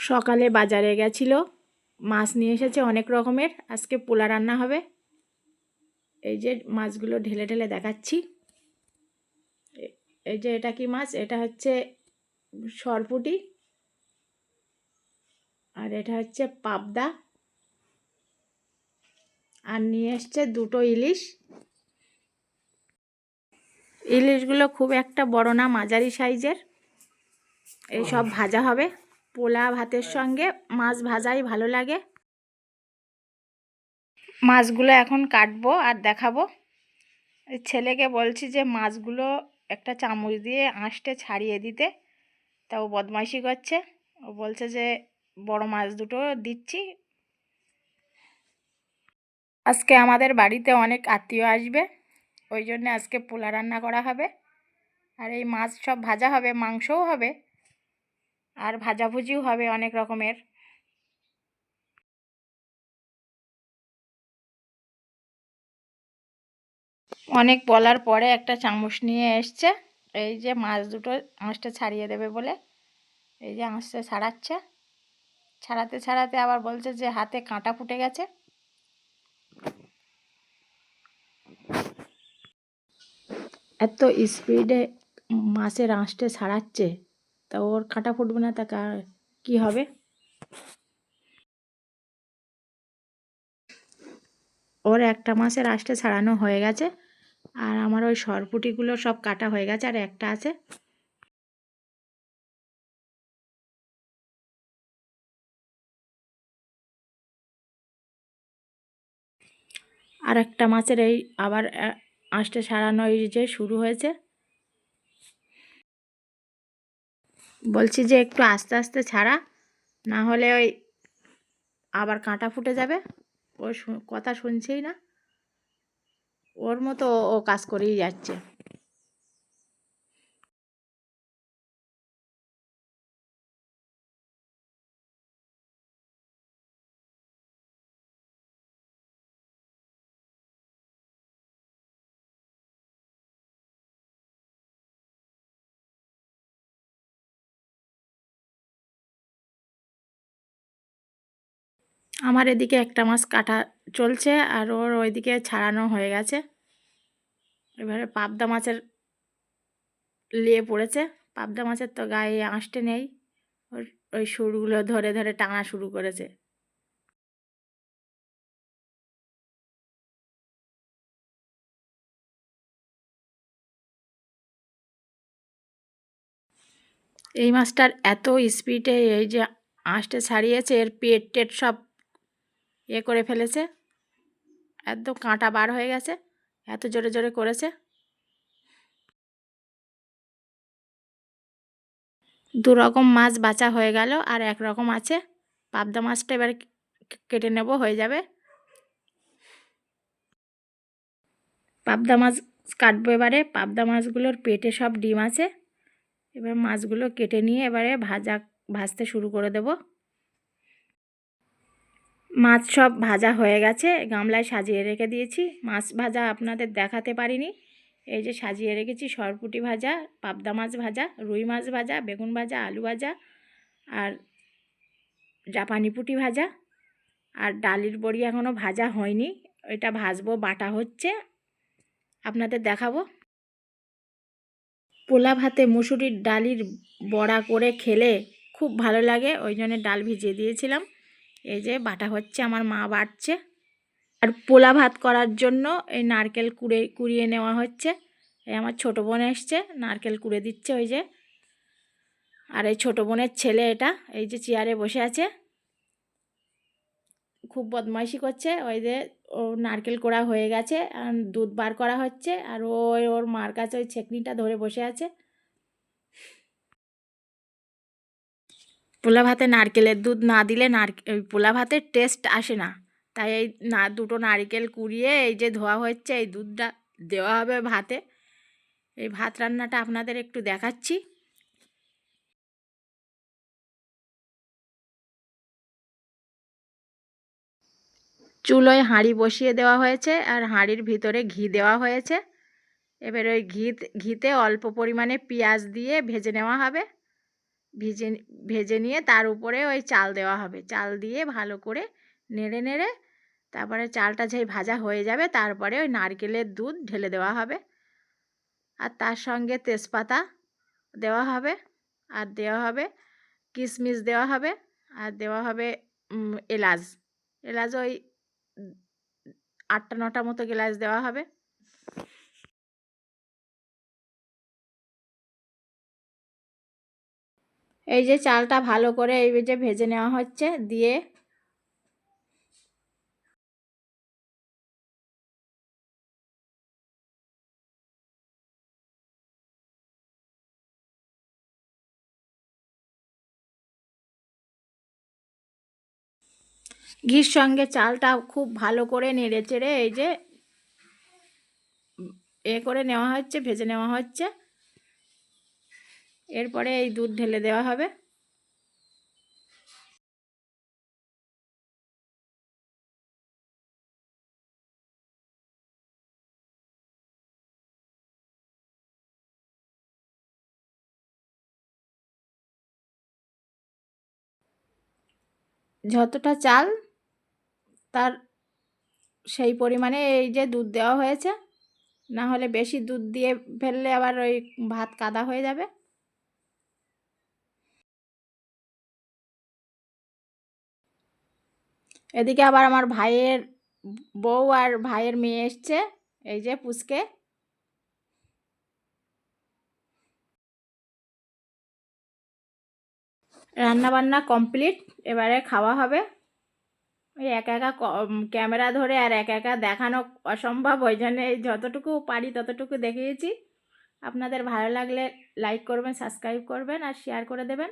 সকালে বাজারে গেছিল। মাছ নিয়ে এসেছে অনেক রকমের। আজকে পোলা রান্না হবে। এই যে মাছগুলো ঢেলে ঢেলে দেখাচ্ছি। এই যে এটা কি মাছ? এটা হচ্ছে সরপুটি আর এটা হচ্ছে পাবদা। আর নিয়ে এসছে দুটো ইলিশ। ইলিশগুলো খুব একটা বড় না, মাঝারি সাইজের। এই সব ভাজা হবে। পোলা ভাতের সঙ্গে মাছ ভাজাই ভালো লাগে। মাছগুলো এখন কাটবো আর দেখাবো। ছেলেকে বলছি যে মাছগুলো একটা চামচ দিয়ে আঁশটে ছাড়িয়ে দিতে। তা ও বদমাইশি করছে। ও বলছে যে বড় মাছ দুটো দিচ্ছি। আজকে আমাদের বাড়িতে অনেক আত্মীয় আসবে। ওই জন্য আজকে পোলা রান্না করা হবে। আর এই মাছ সব ভাজা হবে মাংসও হবে। আর ভাজাভুজিও হবে অনেক রকমের। অনেক বলার পরে একটা চামচ নিয়ে এসছে। এই যে মাছ দুটো, আঁশটা ছাড়িয়ে দেবে বলে। এই যে আঁশটা ছাড়াচ্ছে। ছাড়াতে ছাড়াতে আবার বলছে যে হাতে কাঁটা ফুটে গেছে। এত স্পিডে মাছের আঁশটে ছাড়াচ্ছে। তা ওর কাঁটা ফুটবে না, তা কা- হবে? ওর একটা মাছের আঁশটে ছাড়ানো হয়ে গেছে, আর আমার ওই সরপুটিগুলো সব কাটা হয়ে গেছে, আর একটা আছে। আর একটা মাছের এই আবার, আ- সারানো এই যে শুরু হয়েছে বলছি যে একটু আস্তে আস্তে ছাড়া, না হলে ওই আবার কাঁটা ফুটে যাবে। ও কথা শুনছেই না। ওর মতো ও- কাজ করেই যাচ্ছে। আমার এদিকে একটা মাছ কাটা চলছে আর ওর ওইদিকে ছাড়ানো হয়ে গেছে। এবারে পাবদা মাছের লিয়ে পড়েছে। পাবদা মাছের তো গায়ে আঁশটে নেই। ওর ওই সুরগুলো ধরে ধরে টানা শুরু করেছে। এই মাছটার এত স্পিডে এই যে আঁশটে ছাড়িয়েছে, এর পেট টেট সব এ করে ফেলেছে। একদম কাঁটা বার হয়ে গেছে। এত জোরে জোরে করেছে। দু রকম মাছ বাঁচা হয়ে গেল আর এক রকম আছে। পাবদা মাছটা এবার কেটে নেব, হয়ে যাবে। পাবদা মাছ কাটবো এবারে। পাবদা মাছগুলোর পেটে সব ডিম আছে। এবার মাছগুলো কেটে নিয়ে এবারে ভাজা, ভাজতে শুরু করে দেব। মাছ সব ভাজা হয়ে গেছে, গামলায় সাজিয়ে রেখে দিয়েছি। মাছ ভাজা আপনাদের দেখাতে পারিনি। এই যে সাজিয়ে রেখেছি, সরপুটি ভাজা, পাবদা মাছ ভাজা, রুই মাছ ভাজা, বেগুন ভাজা, আলু ভাজা আর জাপানি পুঁটি ভাজা। আর ডালির বড়ি এখনও ভাজা হয়নি, এটা ভাজবো, বাটা হচ্ছে। আপনাদের দেখাবো। পোলা ভাতে মুসুরির ডালির বড়া করে খেলে খুব ভালো লাগে, ওই জন্য ডাল ভিজিয়ে দিয়েছিলাম। এই যে বাটা হচ্ছে, আমার মা বাটছে। আর পোলা ভাত করার জন্য এই নারকেল কুড়ে, কুড়িয়ে নেওয়া হচ্ছে। এই আমার ছোটো বোন এসছে, নারকেল কুড়ে দিচ্ছে ওই যে। আর এই ছোটো বোনের ছেলে এটা, এই যে চেয়ারে বসে আছে। খুব বদমাইশি করছে, ওই যে ও নারকেল কোড়া হয়ে গেছে দুধ বার করা হচ্ছে, আর ও ওর মার কাছে ওই ছেকনিটা ধরে বসে আছে। পোলা ভাতে নারকেলের দুধ না দিলে নারকেল পোলা ভাতের টেস্ট আসে না। তাই এই না, দুটো নারকেল কুড়িয়ে এই যে ধোয়া হচ্ছে, এই দুধটা দেওয়া হবে ভাতে। এই ভাত রান্নাটা আপনাদের একটু দেখাচ্ছি। চুলোয় হাঁড়ি বসিয়ে দেওয়া হয়েছে আর হাঁড়ির ভিতরে ঘি দেওয়া হয়েছে। এবার ওই ঘি ঘিতে অল্প পরিমাণে পেঁয়াজ দিয়ে ভেজে নেওয়া হবে। ভিজে ভেজে নিয়ে তার উপরে ওই চাল দেওয়া হবে। চাল দিয়ে ভালো করে নেড়ে নেড়ে তারপরে চালটা যেই ভাজা হয়ে যাবে তারপরে ওই নারকেলের দুধ ঢেলে দেওয়া হবে। আর তার সঙ্গে তেজপাতা দেওয়া হবে। আর দেওয়া হবে কিশমিশ দেওয়া হবে। আর দেওয়া হবে এলাচ। এলাচ ওই আটটা নটা মতো এলাচ দেওয়া হবে। এই যে চালটা ভালো করে এই যে ভেজে নেওয়া হচ্ছে, দিয়ে ঘির সঙ্গে চালটা খুব ভালো করে নেড়ে চেড়ে এই যে এ করে নেওয়া হচ্ছে, ভেজে নেওয়া হচ্ছে। এরপরে এই দুধ ঢেলে দেওয়া হবে। যতটা চাল তার সেই পরিমাণে এই যে দুধ দেওয়া হয়েছে না হলে বেশি দুধ দিয়ে ফেললে আবার ওই ভাত কাদা হয়ে যাবে। এদিকে আবার আমার ভাইয়ের বউ আর ভাইয়ের মেয়ে এসছে। এই যে পুচকে রান্না বান্না কমপ্লিট, এবারে খাওয়া হবে। ওই একা একা ক্যামেরা ধরে আর একা একা দেখানো অসম্ভব, ওই জন্য যতটুকু পারি ততটুকু দেখিয়েছি। আপনাদের ভালো লাগলে লাইক করবেন, সাবস্ক্রাইব করবেন আর শেয়ার করে দেবেন।